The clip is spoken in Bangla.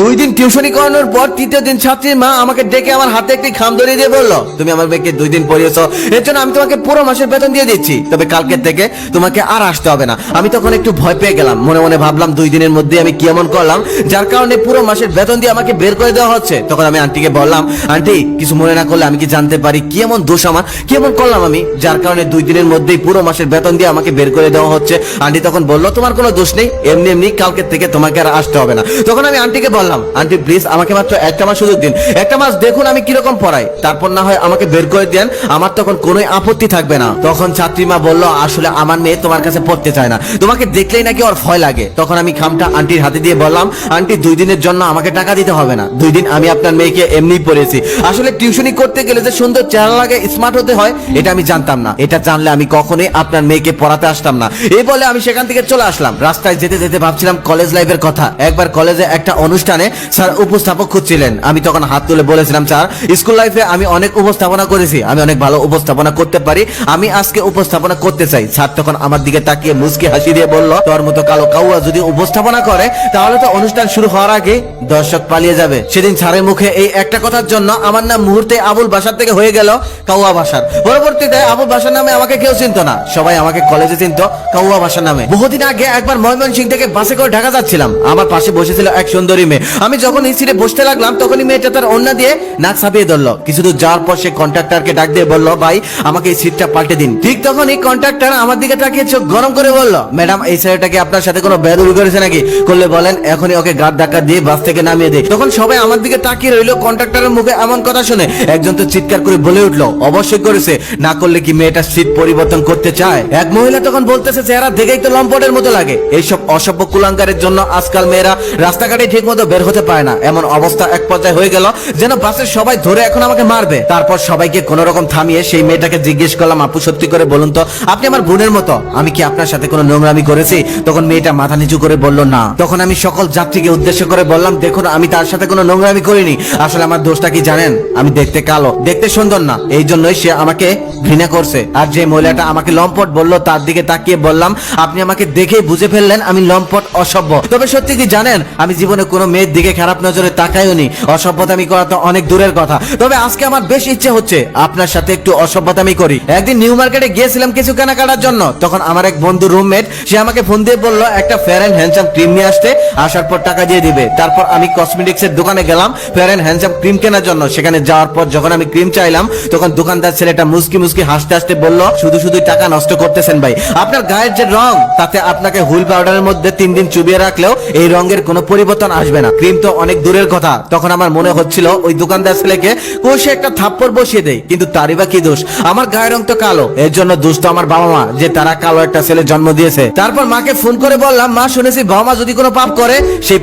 দুই দিন টিউশনি করানোর পর তৃতীয় দিন ছাত্রীর মা আমাকে ডেকে আমার হাতে একটি খাম ধরিয়ে দিয়ে বলল, তুমি আমার মেয়েকে দুই দিন পড়িয়েছ। এর জন্য আমি তোমাকে পুরো মাসের বেতন দিয়ে দিচ্ছি। তবে কালকের থেকে তোমাকে আর আসতে হবে না। আমি তখন একটু ভয় পেয়ে গেলাম। মনে মনে ভাবলাম দুই দিনের মধ্যে আমি কি এমন করলাম, যার কারণে পুরো মাসের বেতন দিয়ে আমাকে বের করে দেওয়া হচ্ছে। তখন আমি আন্টিকে বললাম, আন্টি, কিছু মনে না করলে আমি কি জানতে পারি? কি এমন দোষ আমার? কি এমন করলাম আমি? যার কারণে দুই দিনের মধ্যেই পুরো মাসের বেতন দিয়ে আমাকে বের করে দেওয়া হচ্ছে। আন্টি তখন বলল, তোমার কোনো দোষ নেই। এমনি এমনি কালকে থেকে তোমাকে আর আসতে হবে না। তখন আমি আন্টিকে বললাম, আন্টি প্লিজ আমাকে মাত্র একটা মাস সুযোগ দিন। একটা মাস দেখুন আমি কীরকম পড়াই। তারপর না হয় আমাকে বের করে দেন। আমার তখন কোনো আপত্তি থাকবে না। তখন ছাত্রীমা বলল, আসলে আমার মেয়ে তোমার কাছে পড়তে চায় না। তোমাকে দেখলেই নাকি ওর ভয় লাগে। তখন আমি খামটা আন্টির হাতে দিয়ে বললাম, আন্টি, দুই দিনের জন্য আমাকে টাকা দিতে হবে না। দুই দিন আমি আপনার মেয়েকে এমনি পড়েছি। আসলে টিউশনি করতে গেলে যে সুন্দর চেহারা লাগে স্মার্ট হতে হয়, এটা আমি জানতাম না। এটা জানলে আমি কখনোই আপনার মেয়েকে পড়াতে আসতাম না। এই বলে আমি সেখান থেকে চলে আসলাম। রাস্তায় যেতে যেতে ভাবছিলাম, কলেজ লাইফের কথা। একবার কলেজে একটা অনুষ্ঠানে স্যার উপস্থাপক খুঁজছিলেন। আমি তখন হাত তুলে বলেছিলাম, স্যার, স্কুল লাইফে আমি অনেক উপস্থাপনা করেছি। আমি অনেক ভালো উপস্থাপনা করতে পারি। আমি আজকে উপস্থাপনা করতে চাই। স্যার তখন আমার দিকে তাকিয়ে মুসকে হাসি দিয়ে বলল, তোর মতো কালো কাউয়া যদি উপস্থাপনা করে, তাহলে তো অনুষ্ঠান শুরু হওয়ার আগে দর্শক পালিয়ে যাবে। সেদিন স্যারের মুখে এই একটা কথার জন্য আমার নাম মুহূর্তে আবুল বাসার থেকে হয়ে গেল কাউয়া বাসার। পরবর্তীতে আবুল বাসার নামে আমাকে কেউ চিনতো না। সবাই আমাকে কলেজে চিনতো কাউয়া বাসার নামে। বহুদিন আগে একবার ময়মনসিং থেকে বাসে করে ঢাকা যাচ্ছিলাম। আমার পাশে বসেছিল এক সুন্দরী মেয়ে। আমি যখন এই সিটে বসতে লাগলাম, তখনই মেয়েটা তার অন্য দিয়ে নাক ছাপিয়ে ধরলো। কিছু দূর যাওয়ার পর সে কন্ট্রাক্টরকে ডাক দিয়ে বলল, ভাই, আমাকে এই সিটটা পাল্টে দিন। ঠিক তখনই কন্ট্রাক্টর আমার দিকে তাকিয়ে চোখ গরম করে বলল, ম্যাডাম, এই ছেলেটাকে আপনার সাথে কোনো বেদবি করেছে নাকি? করলে বলেন, এখনই ওকে গাড় ধাক্কা দিয়ে বাস থেকে নামিয়ে দেয় তখন সবাই আমার দিকে তাকিয়ে রইল কন্ট্রাক্টরের মুখে এমন কথা শুনে। একজন তো চিৎকার করে বলে উঠল, অবশ্যই করেছে। না করলে কি মেয়েটা সিট পরিবর্তন করতে চায়? এক মহিলা তখন বলতেছে, চেহারা দেখেই তো লম্পটের মতো লাগে। এইসব অসভ্য কুলাঙ্কারের জন্য আজকাল মেয়েরা রাস্তাঘাটে ঠিক মতো বের হতে পারে না। এমন অবস্থা এক পর্যায়ে হয়ে গেল যেন বাসের সবাই ধরে এখন আমাকে মারবে। তারপর সবাইকে কোন রকম থামিয়ে সেই মেয়েটাকে জিজ্ঞেস করলাম আপু সত্যি করে বলুন তো, আপনি আমার বোনের মতো। আমি কি আপনার সাথে কোনো নোংরামি করেছি? তখন মেয়েটা মাথা নিচু করে বলল, না। তখন আমি সকল যাত্রীকে উদ্দেশ্য করে বললাম, দেখুন, আমি তার সাথে কোনো নোংরামি করিনি। আসলে আমার দোষটা কি জানেন? আমি দেখতে কালো, দেখতে সুন্দর না। এই জন্যই সে আমাকে ঘৃণা করছে। আর যে মহিলাটা আমাকে লম্পট বলল, তার দিকে তাকিয়ে বললাম, আপনি আমাকে দেখেই বুঝে ফেললেন, আমি লম্পট অসভ্য। তবে সত্যি কি জানেন, আমি জীবনে কোনো মেয়ের দিকে খারাপ নজরে তাকাইওনি। অসভ্যতামি করা তো অনেক দূরের কথা। তবে আজকে আমার বেশ ইচ্ছে হচ্ছে, আপনার সাথে একটু অসভ্যতামি করি। একদিন নিউ মার্কেটে গিয়েছিলাম কিছু কেনাকাটার জন্য। তখন আমার এক বন্ধু রুমমেট, সে আমাকে ফোন দিয়ে বলল, একটা ফেয়ার অ্যান্ড হ্যান্ডসাম ক্রিম নিয়ে আসতে। আসার পর টাকা দিয়ে দিবে। তারপর আমি কসমেটিক্স এর দোকানে গেলাম ফেয়ার অ্যান্ড হ্যান্ডসাম ক্রিম কেনার জন্য। সেখানে যাওয়ার পর যখন আমি ক্রিম চাইলাম, তখন দোকানদার ছেলেটা মুসকি মুসকি হাসতে হাসতে বলল, শুধু শুধু টাকা নষ্ট করতেছেন ভাই। আপনার গায়ের যে রং, তাতে আপনাকে হুইল পাউডারের মধ্যে তিন দিন চুবিয়ে রাখলেও এই রঙের কোনো পরিবর্তন আসবে না। ক্রিম তো অনেক দূরের কথা। তখন আমার মনে হচ্ছিল, ওই দোকানদার ছেলেকে কষে একটা থাপ্পড় বসিয়ে দেয়, কিন্তু তারই বা কি দোষ? আমার গায়ের রং তো কালো। এর জন্য দুষ্ট আমার বাবা মা যে তারা কালো একটা ছেলে জন্ম দিয়েছে। তারপর মাকে ফোন করে বললাম মা শুনেছি বাবা মা যদি কোনো পাপ করে সেই